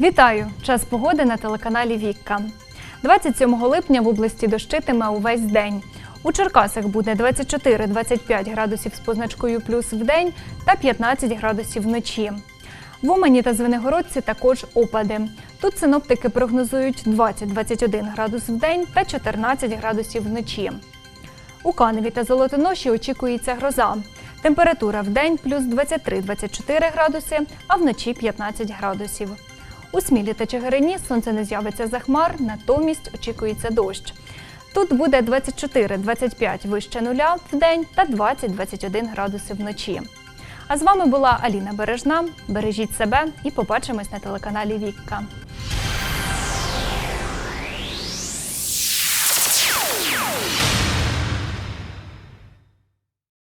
Вітаю! Час погоди на телеканалі Вікка. 27 липня в області дощитиме увесь день. У Черкасах буде 24-25 градусів з позначкою плюс в день та 15 градусів вночі. В Умані та Звенигородці також опади. Тут синоптики прогнозують 20-21 градус в день та 14 градусів вночі. У Каневі та Золотоноші очікується гроза. Температура в день плюс 23-24 градуси, а вночі 15 градусів. У Смілі та Чигирині сонце не з'явиться за хмар, натомість очікується дощ. Тут буде 24-25 вище нуля в день та 20-21 градуси вночі. А з вами була Аліна Бережна. Бережіть себе і побачимось на телеканалі Вікка.